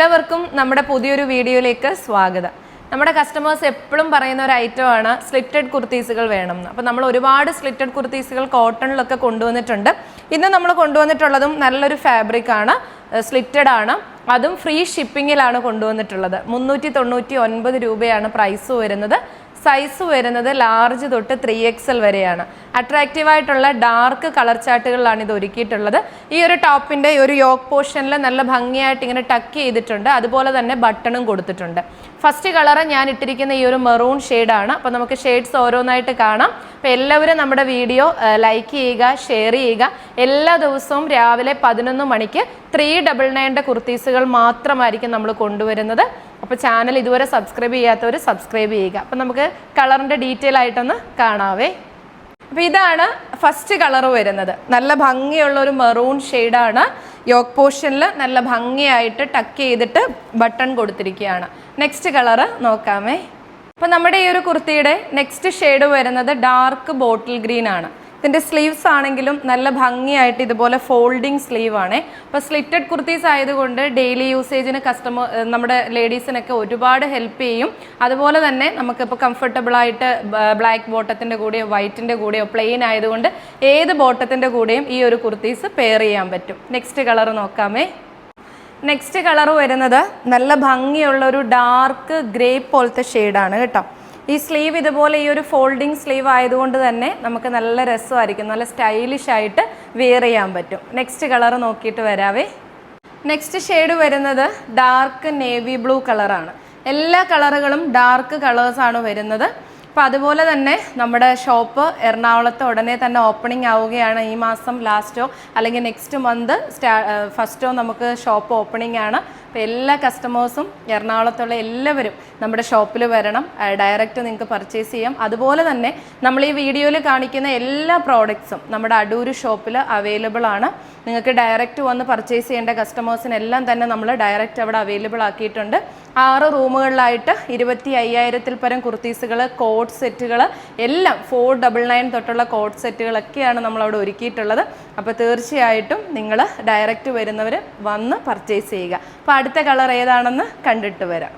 എല്ലാവർക്കും നമ്മുടെ പുതിയൊരു വീഡിയോയിലേക്ക് സ്വാഗതം. നമ്മുടെ കസ്റ്റമേഴ്സ് എപ്പോഴും പറയുന്ന ഒരു ഐറ്റമാണ് സ്ലിറ്റഡ് കുർത്തീസുകൾ വേണം അപ്പോൾ നമ്മൾ ഒരുപാട് സ്ലിറ്റഡ് കുർത്തീസുകൾ കോട്ടണിലൊക്കെ കൊണ്ടുവന്നിട്ടുണ്ട്. ഇന്ന് നമ്മൾ കൊണ്ടുവന്നിട്ടുള്ളതും നല്ലൊരു ഫാബ്രിക് ആണ് സ്ലിറ്റഡ് ആണ്. അതും ഫ്രീ ഷിപ്പിങ്ങിലാണ് കൊണ്ടുവന്നിട്ടുള്ളത്. മുന്നൂറ്റി തൊണ്ണൂറ്റി ഒൻപത് രൂപയാണ് പ്രൈസ് വരുന്നത്. സൈസ് വരുന്നത് ലാർജ് തൊട്ട് ത്രീ എക്സൽ വരെയാണ്. അട്രാക്റ്റീവ് ആയിട്ടുള്ള ഡാർക്ക് കളർ ചാർട്ടുകളിലാണ് ഇത് ഒരുക്കിയിട്ടുള്ളത്. ഈ ഒരു ടോപ്പിന്റെ ഒരു യോക്ക് പോർഷനിൽ നല്ല ഭംഗിയായിട്ട് ഇങ്ങനെ ടക്ക് ചെയ്തിട്ടുണ്ട്. അതുപോലെ തന്നെ ബട്ടണും കൊടുത്തിട്ടുണ്ട്. ഫസ്റ്റ് കളർ ഞാൻ ഇട്ടിരിക്കുന്ന ഈ ഒരു മെറൂൺ ഷെയ്ഡാണ് അപ്പോൾ നമുക്ക് ഷെയ്ഡ്സ് ഓരോന്നായിട്ട് കാണാം. അപ്പോൾ എല്ലാവരും നമ്മുടെ വീഡിയോ ലൈക്ക് ചെയ്യുക ഷെയർ ചെയ്യുക. എല്ലാ ദിവസവും രാവിലെ പതിനൊന്ന് മണിക്ക് ത്രീ ഡബിൾ നയന്റെ കുർത്തീസുകൾ മാത്രമായിരിക്കും നമ്മൾ കൊണ്ടുവരുന്നത്. അപ്പോൾ ചാനൽ ഇതുവരെ സബ്സ്ക്രൈബ് ചെയ്യാത്തവർ സബ്സ്ക്രൈബ് ചെയ്യുക. അപ്പൊ നമുക്ക് കളറിന്റെ ഡീറ്റെയിൽ ആയിട്ടൊന്ന് കാണാവേ. അപ്പോൾ ഇതാണ് ഫസ്റ്റ് കളർ വരുന്നത്. നല്ല ഭംഗിയുള്ള ഒരു മെറൂൺ ഷെയ്ഡാണ് യോക്ക് പോർഷനിൽ നല്ല ഭംഗിയായിട്ട് ടക്ക് ചെയ്തിട്ട് ബട്ടൺ കൊടുത്തിരിക്കുകയാണ്. നെക്സ്റ്റ് കളറ് നോക്കാമേ. അപ്പോൾ നമ്മുടെ ഈ ഒരു കുർത്തിയുടെ നെക്സ്റ്റ് ഷെയ്ഡ് വരുന്നത് ഡാർക്ക് ബോട്ടിൽ ഗ്രീൻ ആണ്. ഇതിന്റെ സ്ലീവ്സ് ആണെങ്കിലും നല്ല ഭംഗിയായിട്ട് ഇതുപോലെ ഫോൾഡിങ് സ്ലീവ് ആണ്. അപ്പോൾ സ്ലിറ്റഡ് കുർത്തീസ് ആയതുകൊണ്ട് ഡെയിലി യൂസേജിന് കസ്റ്റമർ നമ്മുടെ ലേഡീസിനൊക്കെ ഒരുപാട് ഹെൽപ്പ് ചെയ്യും. അതുപോലെ തന്നെ നമുക്കിപ്പോൾ കംഫർട്ടബിളായിട്ട് ബ്ലാക്ക് ബോട്ടത്തിന്റെ കൂടെയോ വൈറ്റിന്റെ കൂടെയോ പ്ലെയിൻ ആയതുകൊണ്ട് ഏത് ബോട്ടത്തിന്റെ കൂടെയും ഈ ഒരു കുർത്തീസ് പെയർ ചെയ്യാൻ പറ്റും. നെക്സ്റ്റ് കളർ നോക്കാമേ. നെക്സ്റ്റ് കളർ വരുന്നത് നല്ല ഭംഗിയുള്ള ഒരു ഡാർക്ക് ഗ്രേ പോലത്തെ ഷെയ്ഡാണ് കേട്ടോ. ഈ സ്ലീവ് ഇതുപോലെ ഈ ഒരു ഫോൾഡിങ് സ്ലീവ് ആയതുകൊണ്ട് തന്നെ നമുക്ക് നല്ല രസമായിരിക്കും. നല്ല സ്റ്റൈലിഷ് ആയിട്ട് വെയർ ചെയ്യാൻ പറ്റും. നെക്സ്റ്റ് കളർ നോക്കിയിട്ട് വരാവേ. നെക്സ്റ്റ് ഷെയ്ഡ് വരുന്നത് ഡാർക്ക് നേവി ബ്ലൂ കളറാണ് എല്ലാ കളറുകളും ഡാർക്ക് കളേഴ്സാണ് വരുന്നത്. അപ്പോൾ അതുപോലെ തന്നെ നമ്മുടെ ഷോപ്പ് എറണാകുളത്ത് ഉടനെ തന്നെ ഓപ്പണിംഗ് ആവുകയാണ് ഈ മാസം ലാസ്റ്റോ അല്ലെങ്കിൽ നെക്സ്റ്റ് മന്ത് സ്റ്റാ ഫസ്റ്റോ നമുക്ക് ഷോപ്പ് ഓപ്പണിംഗ് ആണ്. അപ്പോൾ എല്ലാ കസ്റ്റമേഴ്സും എറണാകുളത്തുള്ള എല്ലാവരും നമ്മുടെ ഷോപ്പിൽ വരണം. ഡയറക്റ്റ് നിങ്ങൾക്ക് പർച്ചേസ് ചെയ്യാം. അതുപോലെ തന്നെ നമ്മൾ ഈ വീഡിയോയിൽ കാണിക്കുന്ന എല്ലാ പ്രോഡക്ട്സും നമ്മുടെ അടൂർ ഷോപ്പിൽ അവൈലബിൾ ആണ്. നിങ്ങൾക്ക് ഡയറക്റ്റ് വന്ന് പർച്ചേസ് ചെയ്യേണ്ട കസ്റ്റമേഴ്സിനെല്ലാം തന്നെ നമ്മൾ ഡയറക്റ്റ് അവിടെ അവൈലബിൾ ആക്കിയിട്ടുണ്ട്. ആറ് റൂമുകളിലായിട്ട് ഇരുപത്തി അയ്യായിരത്തിൽ പരം കുർത്തീസുകൾ കോഡ് സെറ്റുകൾ എല്ലാം ഫോർ ഡബിൾ നയൻ തൊട്ടുള്ള കോഡ് സെറ്റുകളൊക്കെയാണ് നമ്മളവിടെ ഒരുക്കിയിട്ടുള്ളത്. അപ്പോൾ തീർച്ചയായിട്ടും നിങ്ങൾ ഡയറക്റ്റ് വരുന്നവർ വന്ന് പർച്ചേസ് ചെയ്യുക. അപ്പോൾ അടുത്ത കളർ ഏതാണെന്ന് കണ്ടിട്ട് വരാം.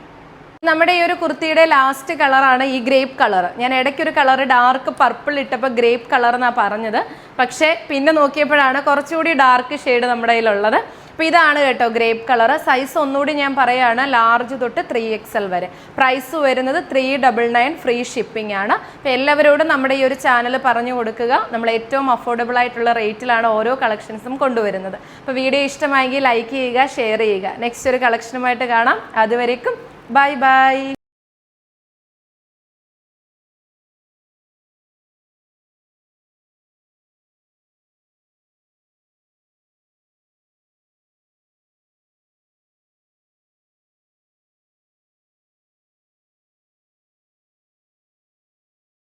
നമ്മുടെ ഈ ഒരു കുർത്തിയുടെ ലാസ്റ്റ് കളറാണ് ഈ ഗ്രേപ്പ് കളർ ഞാൻ ഇടയ്ക്കൊരു കളർ ഡാർക്ക് പർപ്പിൾ ഇട്ടപ്പോൾ ഗ്രേപ്പ് കളർ എന്നാണ് പറഞ്ഞത്. പക്ഷേ പിന്നെ നോക്കിയപ്പോഴാണ് കുറച്ചുകൂടി ഡാർക്ക് ഷെയ്ഡ് നമ്മുടെ കയ്യിലുള്ളത്. അപ്പോൾ ഇതാണ് കേട്ടോ ഗ്രേപ്പ് കളർ. സൈസ് ഒന്നുകൂടി ഞാൻ പറയുകയാണ് ലാർജ് തൊട്ട് ത്രീ എക്സൽ വരെ. പ്രൈസ് വരുന്നത് three double nine free shipping ആണ്. അപ്പോൾ എല്ലാവരോടും നമ്മുടെ ഈ ഒരു ചാനൽ പറഞ്ഞു കൊടുക്കുക. നമ്മൾ ഏറ്റവും അഫോർഡബിൾ ആയിട്ടുള്ള റേറ്റിലാണ് ഓരോ കളക്ഷൻസും കൊണ്ടുവരുന്നത്. അപ്പോൾ വീഡിയോ ഇഷ്ടമായെങ്കിൽ ലൈക്ക് ചെയ്യുക ഷെയർ ചെയ്യുക. നെക്സ്റ്റ് ഒരു കളക്ഷനുമായിട്ട് കാണാം. അതുവരേക്കും ബൈ ബൈ